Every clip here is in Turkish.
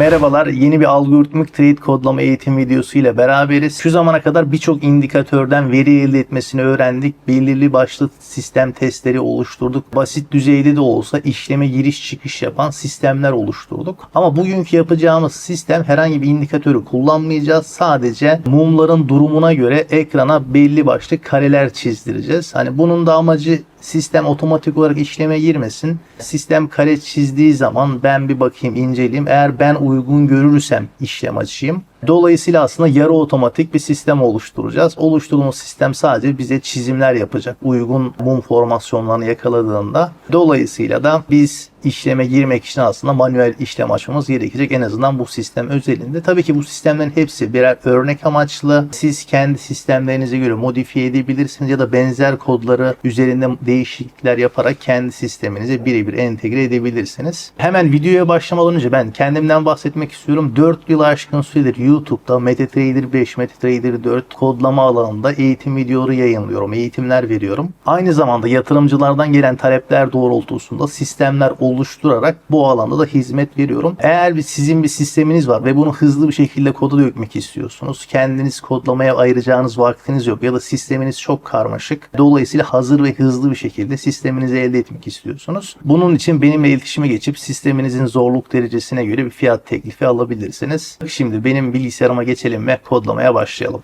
Merhabalar, yeni bir algoritmik trade kodlama eğitim videosu ile beraberiz. Şu zamana kadar birçok indikatörden veri elde etmesini öğrendik. Belirli başlı sistem testleri oluşturduk. Basit düzeyde de olsa işleme giriş çıkış yapan sistemler oluşturduk. Ama bugünkü yapacağımız sistem herhangi bir indikatörü kullanmayacağız. Sadece mumların durumuna göre ekrana belli başlı kareler çizdireceğiz. Hani bunun da amacı sistem otomatik olarak işleme girmesin. Sistem kare çizdiği zaman ben bir bakayım inceleyeyim. Eğer ben uygun görürsem işlem açayım. Dolayısıyla aslında yarı otomatik bir sistem oluşturacağız. Oluşturduğumuz sistem sadece bize çizimler yapacak. Uygun mum formasyonlarını yakaladığında. Dolayısıyla da biz işleme girmek için aslında manuel işlem açmamız gerekecek. En azından bu sistem özelinde. Tabii ki bu sistemlerin hepsi birer örnek amaçlı. Siz kendi sistemlerinize göre modifiye edebilirsiniz ya da benzer kodları üzerinde değişiklikler yaparak kendi sisteminize birebir entegre edebilirsiniz. Hemen videoya başlamadan önce ben kendimden bahsetmek istiyorum. 4 yıl aşkın süredir YouTube'da MetaTrader 5, MetaTrader 4 kodlama alanında eğitim videoları yayınlıyorum. Eğitimler veriyorum. Aynı zamanda yatırımcılardan gelen talepler doğrultusunda sistemler oluşturarak bu alanda da hizmet veriyorum. Eğer bir sizin bir sisteminiz var ve bunu hızlı bir şekilde koda dökmek istiyorsunuz. Kendiniz kodlamaya ayıracağınız vaktiniz yok ya da sisteminiz çok karmaşık. Dolayısıyla hazır ve hızlı bir şekilde sisteminizi elde etmek istiyorsunuz. Bunun için benimle iletişime geçip sisteminizin zorluk derecesine göre bir fiyat teklifi alabilirsiniz. Şimdi benim bilgisayarıma geçelim ve kodlamaya başlayalım.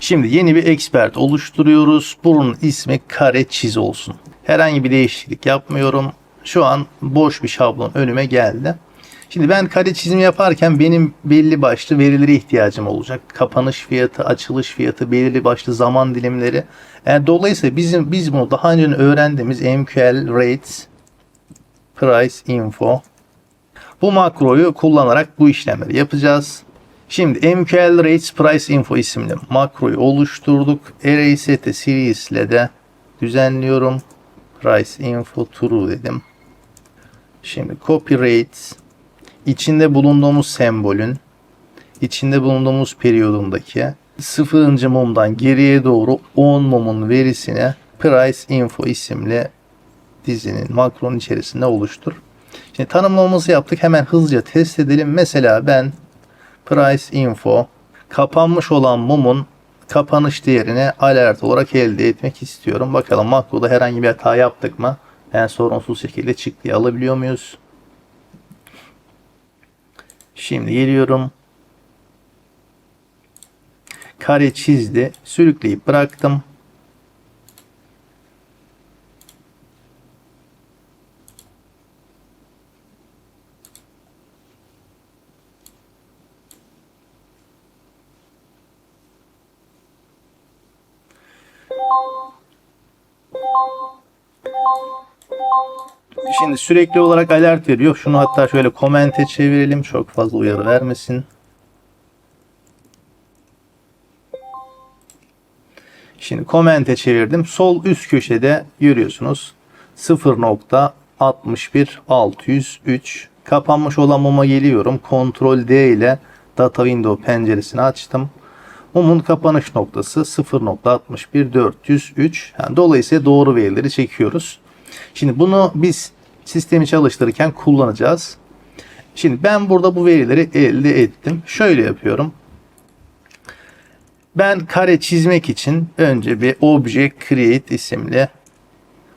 Şimdi yeni bir expert oluşturuyoruz. Bunun ismi kare çiz olsun. Herhangi bir değişiklik yapmıyorum. Şu an boş bir şablon önüme geldi. Şimdi ben kare çizimi yaparken benim belli başlı verilere ihtiyacım olacak. Kapanış fiyatı, açılış fiyatı, belirli başlı zaman dilimleri. Yani dolayısıyla bizim biz bunu daha önce öğrendiğimiz MQL rates price info bu makroyu kullanarak bu işlemleri yapacağız. Şimdi MQL rates price info isimli makroyu oluşturduk. Array set'e series ile de düzenliyorum. Price info true dedim. Şimdi copy rates içinde bulunduğumuz sembolün içinde bulunduğumuz periyodundaki sıfırıncı mumdan geriye doğru 10 mumun verisine price info isimli dizinin makronun içerisinde oluştur. Şimdi tanımlamamızı yaptık. Hemen hızlıca test edelim. Mesela ben price info kapanmış olan mumun kapanış değerini alert olarak elde etmek istiyorum. Bakalım makroda herhangi bir hata yaptık mı? En sorunsuz şekilde çıktıyı alabiliyor muyuz? Şimdi geliyorum. Kare çizdi. Sürükleyip bıraktım. Şimdi sürekli olarak alert veriyor. Şunu hatta şöyle komente çevirelim. Çok fazla uyarı vermesin. Şimdi komente çevirdim. Sol üst köşede görüyorsunuz. 0.61603 kapanmış olan muma geliyorum. Ctrl D ile data window penceresini açtım. Mumun kapanış noktası 0.61403. Yani dolayısıyla doğru verileri çekiyoruz. Şimdi bunu biz sistemi çalıştırırken kullanacağız. Şimdi ben burada bu verileri elde ettim. Şöyle yapıyorum. Ben kare çizmek için önce bir object create isimli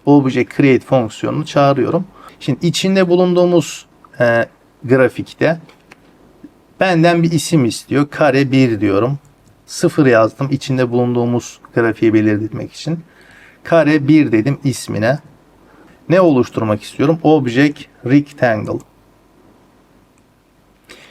object create fonksiyonunu çağırıyorum. Şimdi içinde bulunduğumuz e, grafikte benden bir isim istiyor. Kare 1 diyorum. 0 yazdım içinde bulunduğumuz grafiği belirtmek için. Kare 1 dedim ismine ne oluşturmak istiyorum? Object Rectangle.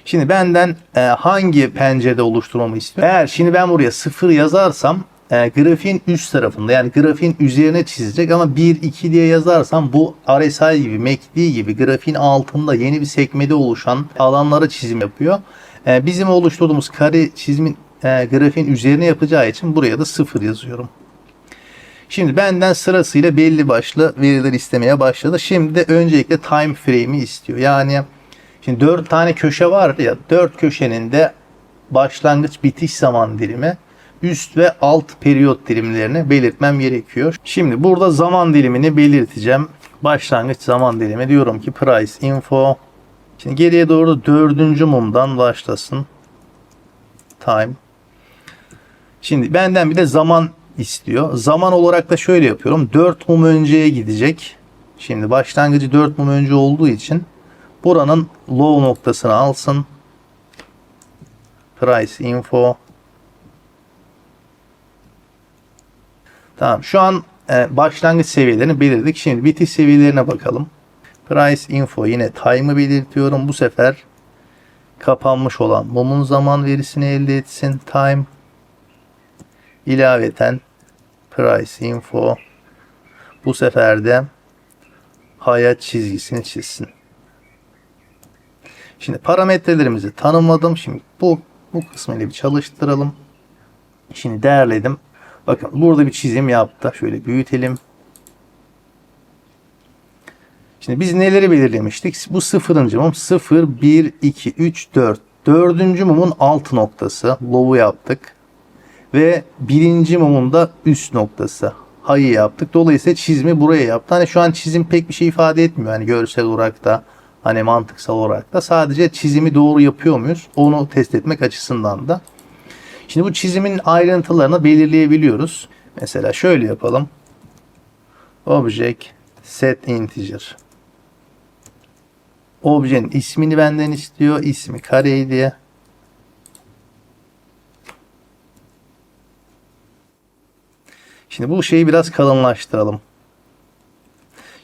Şimdi benden e, hangi pencerede oluşturmamı istiyor? Eğer şimdi ben buraya 0 yazarsam e, grafiğin üst tarafında yani grafiğin üzerine çizecek ama 1 2 diye yazarsam bu RSI gibi MACD gibi grafiğin altında yeni bir sekmede oluşan alanlara çizim yapıyor. E, bizim oluşturduğumuz kare çizimin e, grafiğin üzerine yapacağı için buraya da 0 yazıyorum. Şimdi benden sırasıyla belli başlı veriler istemeye başladı. Şimdi öncelikle time frame'i istiyor. Yani şimdi 4 tane köşe var ya 4 köşenin de başlangıç bitiş zaman dilimi üst ve alt periyot dilimlerini belirtmem gerekiyor. Şimdi burada zaman dilimini belirteceğim. Başlangıç zaman dilimi diyorum ki price info Şimdi geriye doğru dördüncü mumdan başlasın. Time. Şimdi benden bir de zaman istiyor. Zaman olarak da şöyle yapıyorum. 4 mum önceye gidecek. Şimdi başlangıcı 4 mum önce olduğu için buranın low noktasını alsın. Price info. Tamam. Şu an e, başlangıç seviyelerini belirledik. Şimdi bitiş seviyelerine bakalım. Price info yine time'ı belirtiyorum. Bu sefer kapanmış olan mumun zaman verisini elde etsin. Time ilaveten price info bu sefer de hayat çizgisini çizsin. Şimdi parametrelerimizi tanımladım. Şimdi bu bu kısmıyla bir çalıştıralım. Şimdi değerledim. Bakın burada bir çizim yaptı. Şöyle büyütelim. Şimdi biz neleri belirlemiştik? Bu sıfırıncı mum 0, 1, 2, 3, 4. Dördüncü mumun alt noktası. Low'u yaptık. Ve birinci mumun da üst noktası. Hayı yaptık. Dolayısıyla çizimi buraya yaptı. Hani şu an çizim pek bir şey ifade etmiyor. Hani görsel olarak da hani mantıksal olarak da. Sadece çizimi doğru yapıyor muyuz? Onu test etmek açısından da. Şimdi bu çizimin ayrıntılarını belirleyebiliyoruz. Mesela şöyle yapalım. Object set integer. Objenin ismini benden istiyor. İsmi kareydi. Şimdi bu şeyi biraz kalınlaştıralım.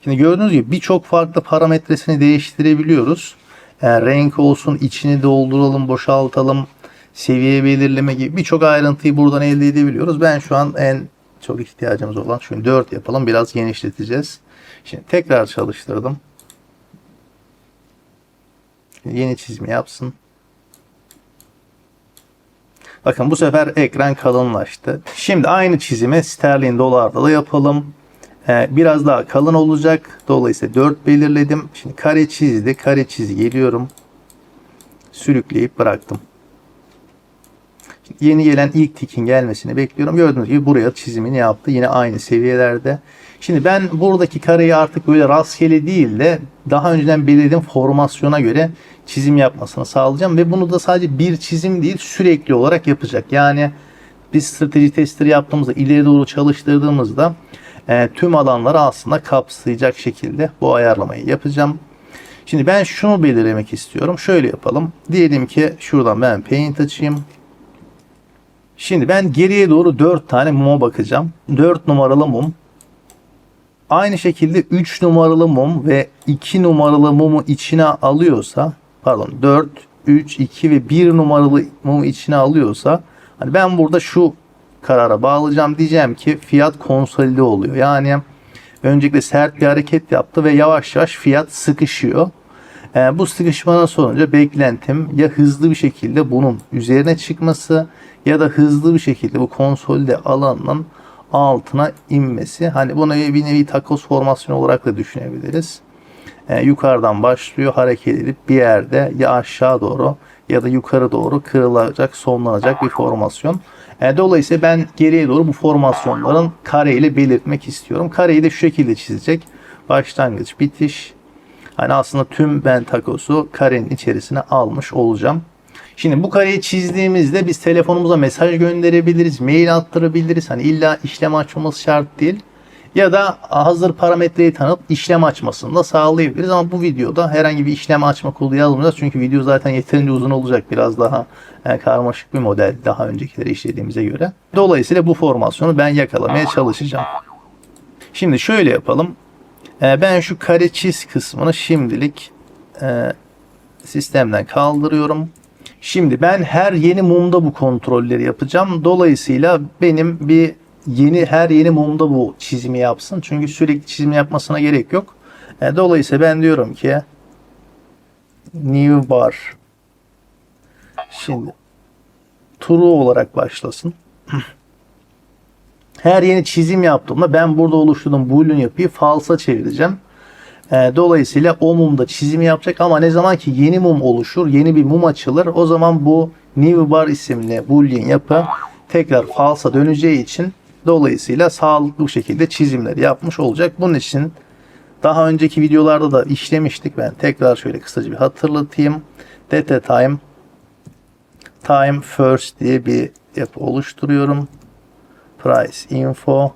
Şimdi gördüğünüz gibi birçok farklı parametresini değiştirebiliyoruz. Yani renk olsun, içini dolduralım, boşaltalım, seviye belirleme gibi birçok ayrıntıyı buradan elde edebiliyoruz. Ben şu an en çok ihtiyacımız olan şunu 4 yapalım. Biraz genişleteceğiz. Şimdi tekrar çalıştırdım. Yeni çizimi yapsın. Bakın bu sefer ekran kalınlaştı. Şimdi aynı çizimi sterlin dolarda da yapalım. Ee, biraz daha kalın olacak. Dolayısıyla 4 belirledim. Şimdi kare çizdi. Kare çizgi geliyorum. Sürükleyip bıraktım. Şimdi yeni gelen ilk tikin gelmesini bekliyorum. Gördüğünüz gibi buraya çizimini yaptı. Yine aynı seviyelerde. Şimdi ben buradaki kareyi artık böyle rastgele değil de daha önceden belirlediğim formasyona göre çizim yapmasını sağlayacağım ve bunu da sadece bir çizim değil sürekli olarak yapacak. Yani biz strateji testleri yaptığımızda ileri doğru çalıştırdığımızda e, tüm alanları aslında kapsayacak şekilde bu ayarlamayı yapacağım. Şimdi ben şunu belirlemek istiyorum. Şöyle yapalım. Diyelim ki şuradan ben paint açayım. Şimdi ben geriye doğru 4 tane muma bakacağım. 4 numaralı mum aynı şekilde 3 numaralı mum ve 2 numaralı mumu içine alıyorsa pardon 4, 3, 2 ve 1 numaralı mumu içine alıyorsa hani ben burada şu karara bağlayacağım diyeceğim ki fiyat konsolide oluyor. Yani öncelikle sert bir hareket yaptı ve yavaş yavaş fiyat sıkışıyor. E, bu sıkışmanın sonucu beklentim ya hızlı bir şekilde bunun üzerine çıkması ya da hızlı bir şekilde bu konsolide alanının altına inmesi. Hani bunu bir nevi takoz formasyonu olarak da düşünebiliriz. E, yukarıdan başlıyor hareket edip bir yerde ya aşağı doğru ya da yukarı doğru kırılacak, sonlanacak bir formasyon. E, dolayısıyla ben geriye doğru bu formasyonların kareyle belirtmek istiyorum. Kareyi de şu şekilde çizecek. Başlangıç, bitiş. Hani aslında tüm ben takosu karenin içerisine almış olacağım. Şimdi bu kareyi çizdiğimizde biz telefonumuza mesaj gönderebiliriz, mail attırabiliriz. Hani illa işlem açmamız şart değil. Ya da hazır parametreyi tanıp işlem açmasını da sağlayabiliriz. Ama bu videoda herhangi bir işlem açma kolu yazmayacağız. Çünkü video zaten yeterince uzun olacak. Biraz daha yani karmaşık bir model daha öncekileri işlediğimize göre. Dolayısıyla bu formasyonu ben yakalamaya çalışacağım. Şimdi şöyle yapalım. Ee, ben şu kare çiz kısmını şimdilik e, sistemden kaldırıyorum. Şimdi ben her yeni mumda bu kontrolleri yapacağım. Dolayısıyla benim bir yeni her yeni mumda bu çizimi yapsın. Çünkü sürekli çizim yapmasına gerek yok. E, dolayısıyla ben diyorum ki new bar şimdi true olarak başlasın. Her yeni çizim yaptığımda ben burada oluşturduğum boolean yapıyı false'a çevireceğim. E, dolayısıyla o mumda çizimi yapacak ama ne zaman ki yeni mum oluşur, yeni bir mum açılır o zaman bu new bar isimli boolean yapı tekrar false'a döneceği için dolayısıyla sağlıklı bir şekilde çizimleri yapmış olacak. Bunun için Daha önceki videolarda da işlemiştik. Ben tekrar şöyle kısaca bir hatırlatayım. Data time time first diye bir yapı oluşturuyorum. Price info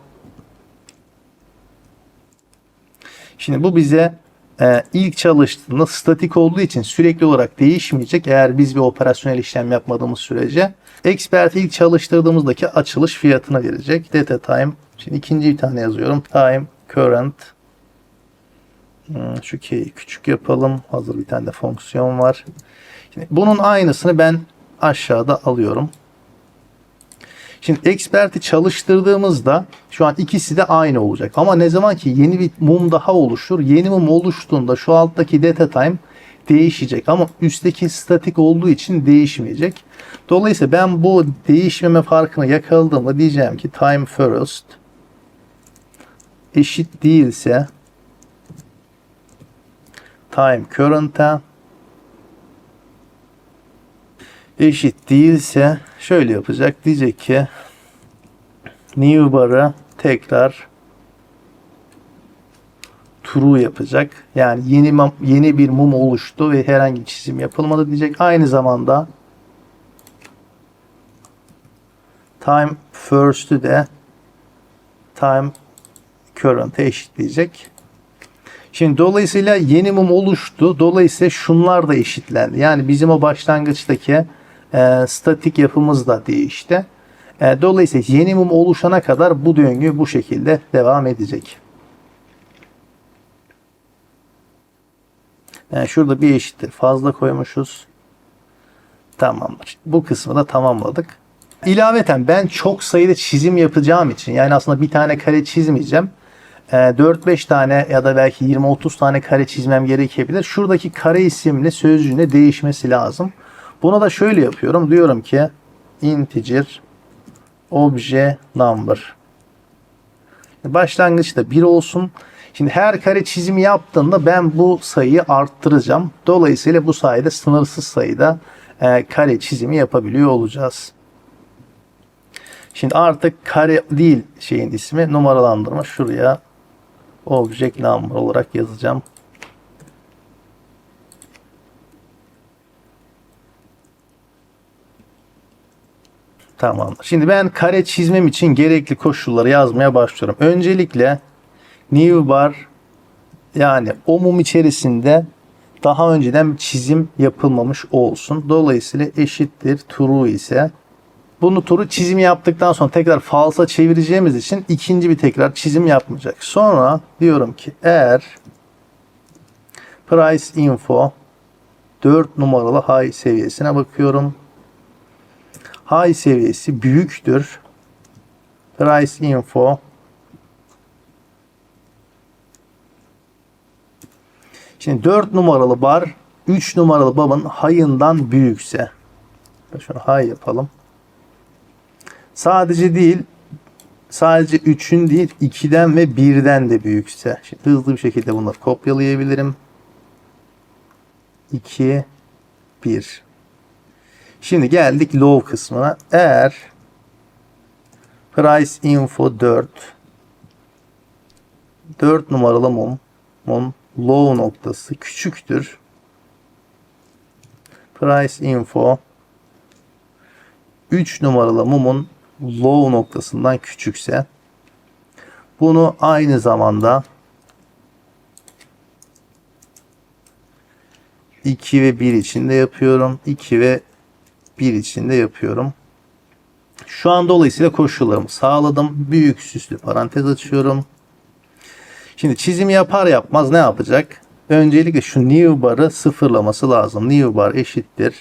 Şimdi bu bize e, ilk çalıştığında statik olduğu için sürekli olarak değişmeyecek eğer biz bir operasyonel işlem yapmadığımız sürece. Expert ilk çalıştırdığımızdaki açılış fiyatını verecek. Data time. Şimdi ikinci bir tane yazıyorum. Time current. Hmm, Şu key'i küçük yapalım. Hazır bir tane de fonksiyon var. Şimdi bunun aynısını ben aşağıda alıyorum. Şimdi expert'i çalıştırdığımızda şu an ikisi de aynı olacak. Ama ne zaman ki yeni bir mum daha oluşur. Yeni mum oluştuğunda şu alttaki data time değişecek. Ama üstteki statik olduğu için değişmeyecek. Dolayısıyla ben bu değişmeme farkını yakaladığımda diyeceğim ki time first eşit değilse time current'a eşit değilse şöyle yapacak. Diyecek ki new bar'ı tekrar true yapacak. Yani yeni yeni bir mum oluştu ve herhangi çizim yapılmadı diyecek. Aynı zamanda time first'ü de time current'e eşitleyecek. Şimdi dolayısıyla yeni mum oluştu. Dolayısıyla şunlar da eşitlendi. Yani bizim o başlangıçtaki e, statik yapımız da değişti. E, dolayısıyla yeni mum oluşana kadar bu döngü bu şekilde devam edecek. Yani şurada bir eşittir fazla koymuşuz. Tamamdır. Bu kısmı da tamamladık. İlaveten ben çok sayıda çizim yapacağım için yani aslında bir tane kare çizmeyeceğim. E, 4-5 tane ya da belki 20-30 tane kare çizmem gerekebilir. Şuradaki kare isimli sözcüğüne değişmesi lazım. Buna da şöyle yapıyorum. Diyorum ki integer obje number. Başlangıçta 1 olsun. Şimdi her kare çizimi yaptığında ben bu sayıyı arttıracağım. Dolayısıyla bu sayede sınırsız sayıda e, kare çizimi yapabiliyor olacağız. Şimdi artık kare değil şeyin ismi numaralandırma. Şuraya object number olarak yazacağım. Tamamdır. Şimdi ben kare çizmem için gerekli koşulları yazmaya başlıyorum. Öncelikle new bar yani o mum içerisinde daha önceden çizim yapılmamış olsun. Dolayısıyla eşittir true ise bunu turu çizim yaptıktan sonra tekrar false'a çevireceğimiz için ikinci bir tekrar çizim yapmayacak. Sonra diyorum ki eğer price info 4 numaralı high seviyesine bakıyorum. High seviyesi büyüktür. Price info Şimdi 4 numaralı bar 3 numaralı babın high'ından büyükse şunu high yapalım. Sadece değil sadece 3'ün değil 2'den ve 1'den de büyükse. Şimdi hızlı bir şekilde bunları kopyalayabilirim. 2 1 Şimdi geldik low kısmına. Eğer price info 4 4 numaralı mum mum low noktası küçüktür. Price info 3 numaralı mumun low noktasından küçükse bunu aynı zamanda 2 ve 1 içinde yapıyorum. 2 ve 1 içinde yapıyorum. Şu an dolayısıyla koşullarımı sağladım. Büyük süslü parantez açıyorum. Şimdi çizim yapar yapmaz ne yapacak? Öncelikle şu new bar'ı sıfırlaması lazım. New bar eşittir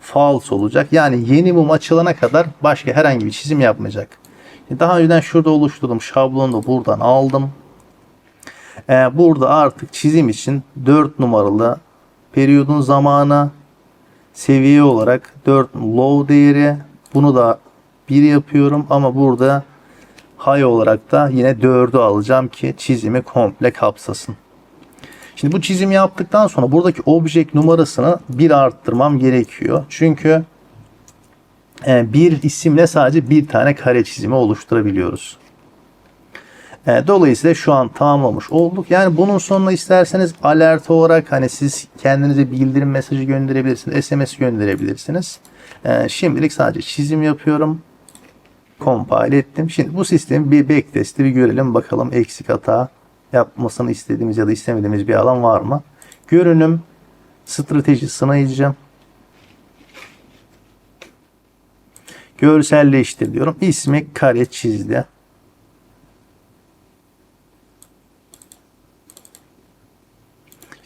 false olacak. Yani yeni mum açılana kadar başka herhangi bir çizim yapmayacak. Daha önceden şurada oluşturdum şablonu da buradan aldım. Ee, burada artık çizim için 4 numaralı periyodun zamanı seviye olarak 4 low değeri bunu da 1 yapıyorum ama burada high olarak da yine 4'ü alacağım ki çizimi komple kapsasın. Şimdi bu çizimi yaptıktan sonra buradaki object numarasını bir arttırmam gerekiyor. Çünkü e, bir isimle sadece bir tane kare çizimi oluşturabiliyoruz. E, Dolayısıyla şu an tamamlamış olduk. Yani bunun sonuna isterseniz alert olarak hani siz kendinize bildirim mesajı gönderebilirsiniz. SMS gönderebilirsiniz. E, Şimdilik sadece çizim yapıyorum. Compile ettim. Şimdi bu sistemi bir backtest'i bir görelim. Bakalım eksik hata yapmasını istediğimiz ya da istemediğimiz bir alan var mı? Görünüm strateji sınayıcı. Görselleştir diyorum. İsmi kare çizdi.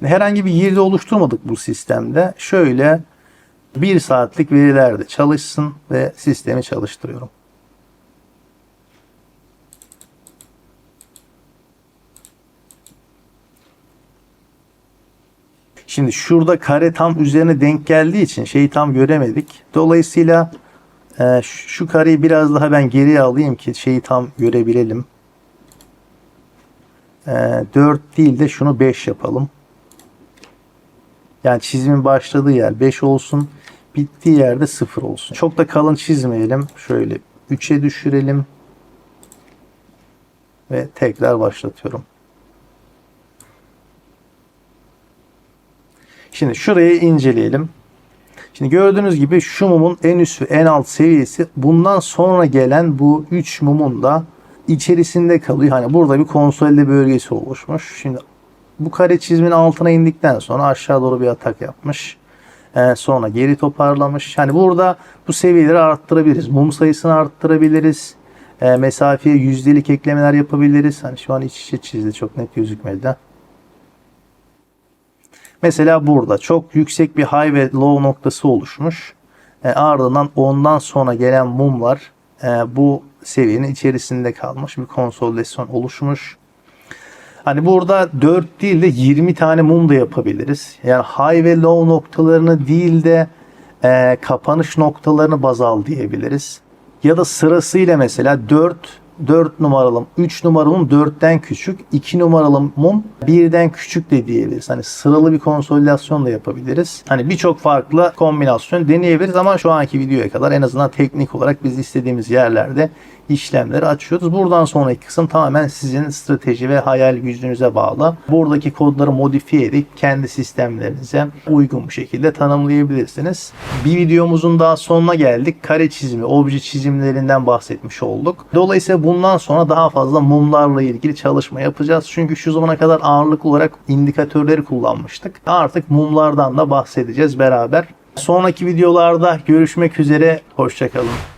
Herhangi bir girdi oluşturmadık bu sistemde. Şöyle bir saatlik verilerde çalışsın ve sistemi çalıştırıyorum. Şimdi şurada kare tam üzerine denk geldiği için şeyi tam göremedik. Dolayısıyla e, şu kareyi biraz daha ben geriye alayım ki şeyi tam görebilelim. E, 4 değil de şunu 5 yapalım. Yani çizimin başladığı yer 5 olsun. Bittiği yerde 0 olsun. Çok da kalın çizmeyelim. Şöyle 3'e düşürelim. Ve tekrar başlatıyorum. Şimdi şurayı inceleyelim. Şimdi gördüğünüz gibi şu mumun en üst ve en alt seviyesi bundan sonra gelen bu 3 mumun da içerisinde kalıyor. Hani burada bir konsolide bölgesi oluşmuş. Şimdi bu kare çizmenin altına indikten sonra aşağı doğru bir atak yapmış. Ee, sonra geri toparlamış. Hani burada bu seviyeleri arttırabiliriz. Mum sayısını arttırabiliriz. Ee, mesafeye yüzdelik eklemeler yapabiliriz. Hani şu an iç içe çizdi. Çok net gözükmedi. Mesela burada çok yüksek bir high ve low noktası oluşmuş. E, ardından ondan sonra gelen mumlar e, bu seviyenin içerisinde kalmış. Bir konsolidasyon oluşmuş. Hani burada 4 değil de 20 tane mum da yapabiliriz. Yani high ve low noktalarını değil de e, kapanış noktalarını baz al diyebiliriz. Ya da sırasıyla mesela 4 4 numaralı 3 numaralı mum 4'ten küçük, 2 numaralı mum 1'den küçük de diyebiliriz. Hani sıralı bir konsolidasyon da yapabiliriz. Hani birçok farklı kombinasyon deneyebiliriz ama şu anki videoya kadar en azından teknik olarak biz istediğimiz yerlerde işlemleri açıyoruz. Buradan sonraki kısım tamamen sizin strateji ve hayal gücünüze bağlı. Buradaki kodları modifiye edip kendi sistemlerinize uygun bir şekilde tanımlayabilirsiniz. Bir videomuzun daha sonuna geldik. Kare çizimi, obje çizimlerinden bahsetmiş olduk. Dolayısıyla bundan sonra daha fazla mumlarla ilgili çalışma yapacağız. Çünkü şu zamana kadar ağırlık olarak indikatörleri kullanmıştık. Artık mumlardan da bahsedeceğiz beraber. Sonraki videolarda görüşmek üzere. Hoşçakalın.